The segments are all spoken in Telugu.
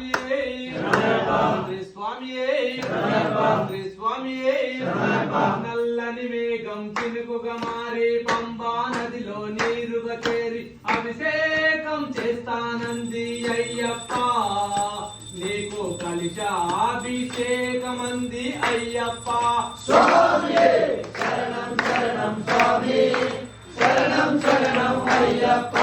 స్వామియే శ్రీ స్వామియే శ్రీ స్వామియే నల్లని మేఘం చినుకుగా మారి పంబా నదిలో నీరుగా చేరి అభిషేకం చేస్తానంది అయ్యప్ప. నీకు కలిశ అభిషేకమంది అయ్యప్ప. స్వామి శరణం శరణం స్వామి శరణం శరణం Ayyappa.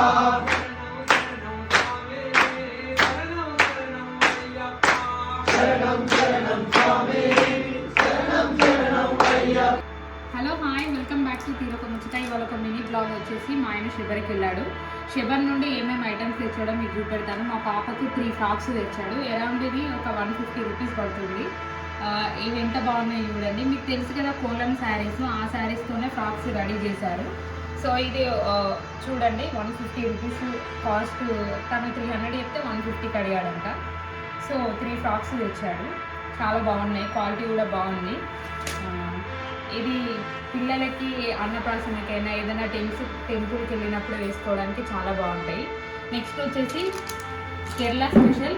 Hello hi welcome back to తీరొక ముచ్చట. ఇవాళ ఒక మినీ బ్లాగ్ వచ్చేసి మా ఆయన షిబర్కి వెళ్ళాడు. షిబర్ నుండి ఏమేమి ఐటమ్స్ తెచ్చాడో మీకు చూపెడతాను. మా పాపకి త్రీ ఫ్రాక్స్ తెచ్చాడు. అరౌండ్ ఇది ఒక వన్ ఫిఫ్టీ రూపీస్ పడుతుంది. ఇవి ఎంత బాగున్నాయి చూడండి. మీకు తెలుసు కదా కోలం శారీస్ ఆ శారీస్తోనే ఫ్రాక్స్ రెడీ చేశారు. సో ఇది చూడండి వన్ ఫిఫ్టీ రూపీస్ కాస్ట్ తను త్రీ హండ్రెడ్ చెప్తే వన్ ఫిఫ్టీకి అడిగాడంట. సో త్రీ ఫ్రాక్స్ తెచ్చాడు. చాలా బాగున్నాయి క్వాలిటీ కూడా బాగుంది. ఇది పిల్లలకి అన్నప్రాసనకైనా ఏదైనా టెంపుల్ టెంపుల్కి వెళ్ళినప్పుడు వేసుకోవడానికి చాలా బాగుంటాయి. నెక్స్ట్ వచ్చేసి కేరళ స్పెషల్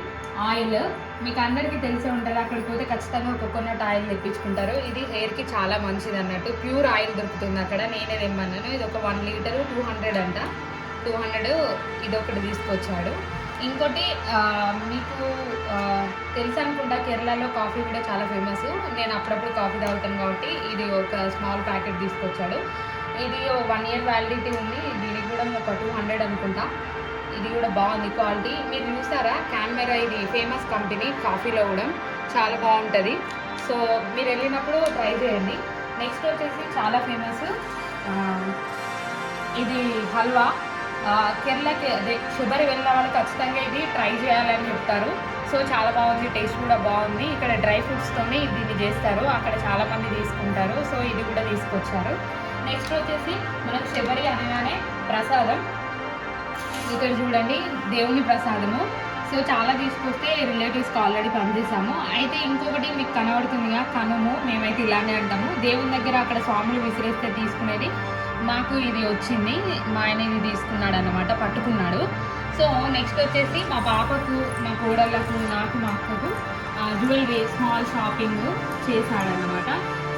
ఆయిల్ మీకు అందరికీ తెలిసే ఉంటుంది అక్కడికి పోతే ఖచ్చితంగా కోకోనట్ ఆయిల్ తెప్పించుకుంటారు. ఇది హెయిర్కి చాలా మంచిది అన్నట్టు. ప్యూర్ ఆయిల్ దొరుకుతుంది అక్కడ నేనే తెమ్మన్నాను. ఇది ఒక వన్ లీటర్ టూ హండ్రెడ్ అంట. టూ హండ్రెడ్ ఇది ఒకటి తీసుకొచ్చాడు. ఇంకోటి మీకు తెలుసు అనుకుంటా కేరళలో కాఫీ కూడా చాలా ఫేమస్. నేను అప్పుడప్పుడు కాఫీ తాగుతాను కాబట్టి ఇది ఒక స్మాల్ ప్యాకెట్ తీసుకొచ్చాడు. ఇది వన్ ఇయర్ వ్యాలిడిటీ ఉంది. దీనికి కూడా ఒక టూ హండ్రెడ్ అనుకుంటా. ఇది కూడా బాగుంది. క్వాలిటీ మీరు చూసారా? కెమెరా ఇది ఫేమస్ కంపెనీ కాఫీలో కూడా. చాలా బాగుంటుంది. సో మీరు వెళ్ళినప్పుడు ట్రై చేయండి. నెక్స్ట్ వచ్చేసి చాలా ఫేమస్ ఇది హల్వా. కేరళకి అదే షుగర్ వెళ్ళిన వాళ్ళు ఖచ్చితంగా ఇది ట్రై చేయాలని చెప్తారు. సో చాలా బాగుంది. టేస్ట్ కూడా బాగుంది. ఇక్కడ డ్రై ఫ్రూట్స్తోనే దీన్ని చేస్తారు. అక్కడ చాలా మంది తీసుకుంటారు. సో ఇది కూడా తీసుకొచ్చారు. నెక్స్ట్ వచ్చేసి మనకు శబరి అనగానే ప్రసాదం. ఇక్కడ చూడండి దేవుని ప్రసాదము. సో చాలా తీసుకొస్తే రిలేటివ్స్కి ఆల్రెడీ పనిచేసాము అయితే ఇంకొకటి మీకు కనబడుతుందిగా కనుము. మేమైతే ఇలానే అంటాము. దేవుని దగ్గర అక్కడ స్వాములు విసిరేస్తే తీసుకునేది మాకు ఇది వచ్చింది. మా ఆయన ఇది తీసుకున్నాడు అన్నమాట పట్టుకున్నాడు. సో నెక్స్ట్ వచ్చేసి మా పాపకు మా కోడళ్ళకు నాకు మా అక్కకు జ్యువెలరీ స్మాల్ షాపింగ్ చేశాడనమాట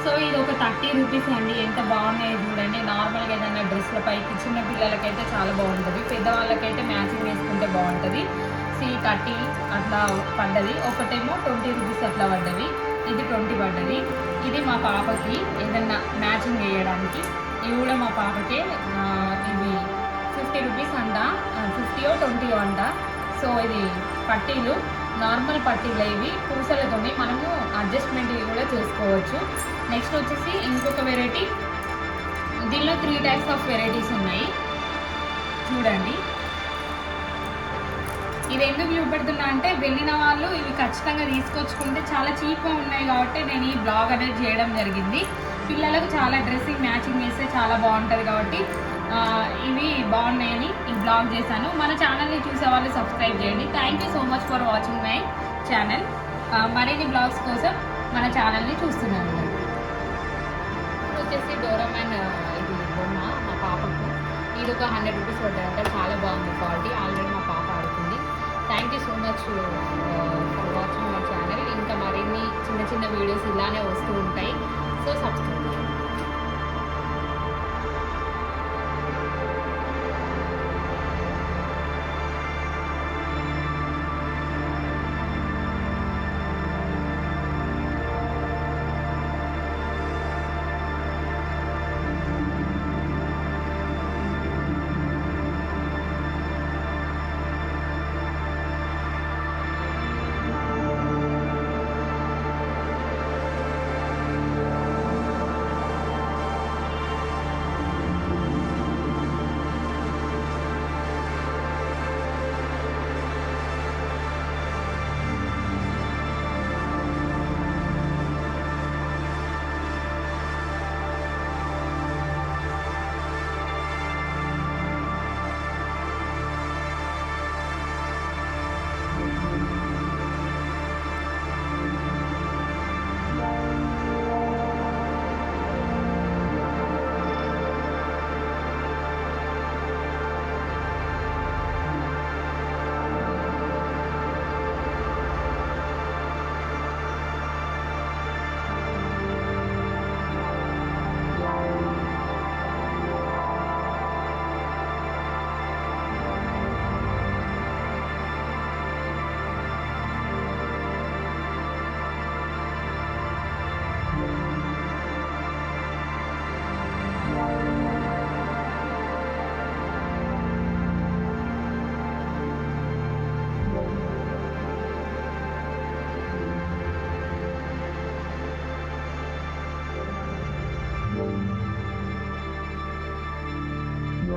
సో ఇది ఒక థర్టీ రూపీస్ అండి. ఎంత బాగున్నాయి చూడండి. నార్మల్గా ఏదైనా డ్రెస్ల పైకి చిన్న పిల్లలకైతే చాలా బాగుంటుంది. పెద్దవాళ్ళకైతే మ్యాచింగ్ వేసుకుంటే బాగుంటుంది. సి థర్టీ అట్లా పడ్డది. ఒకటేమో ట్వంటీ రూపీస్ అట్లా పడ్డది. ఇది ట్వంటీ పడ్డది. ఇది మా పాపకి ఏదన్నా మ్యాచింగ్ వేయడానికి. ఇవి కూడా మా పాపకే ఇది ఇవి ఫిఫ్టీ రూపీస్ అంట. ఫిఫ్టీయో ట్వంటీయో అంట. సో ఇది పట్టీలు. నార్మల్ పట్టీలు ఇవి పూసలతోని మనము అడ్జస్ట్మెంట్ కూడా చేసుకోవచ్చు. నెక్స్ట్ వచ్చేసి ఇంకొక వెరైటీ దీనిలో త్రీ టైప్స్ ఆఫ్ వెరైటీస్ ఉన్నాయి. చూడండి. ఇది ఎందుకు చూపెడుతున్నా అంటే వెళ్ళిన వాళ్ళు ఇవి ఖచ్చితంగా తీసుకొచ్చుకుంటే చాలా చీప్గా ఉన్నాయి కాబట్టి నేను ఈ బ్లాగ్ అనేది చేయడం జరిగింది. పిల్లలకు చాలా డ్రెస్సింగ్ మ్యాచింగ్ వేస్తే చాలా బాగుంటుంది కాబట్టి ఇవి బాగున్నాయని ఈ బ్లాగ్ చేశాను. మన ఛానల్ని చూసే వాళ్ళు సబ్స్క్రైబ్ చేయండి. Thank you so much for watching my channel మరిన్ని బ్లాగ్స్ కోసం మన ఛానల్ని చూస్తున్నాను. ఇప్పుడు వచ్చేసి డోరామ్యాన్ ఇది బొమ్మ మా పాపకు. ఇది ఒక హండ్రెడ్ రూపీస్ పడ్డాయంట చాలా బాగుంది క్వాలిటీ. ఆల్రెడీ మా పాప ఆడుతుంది. Thank you so much for watching my channel ఇంకా మరిన్ని చిన్న చిన్న వీడియోస్ ఇలానే వస్తూ ఉంటాయి. So subscribe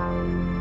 Bye.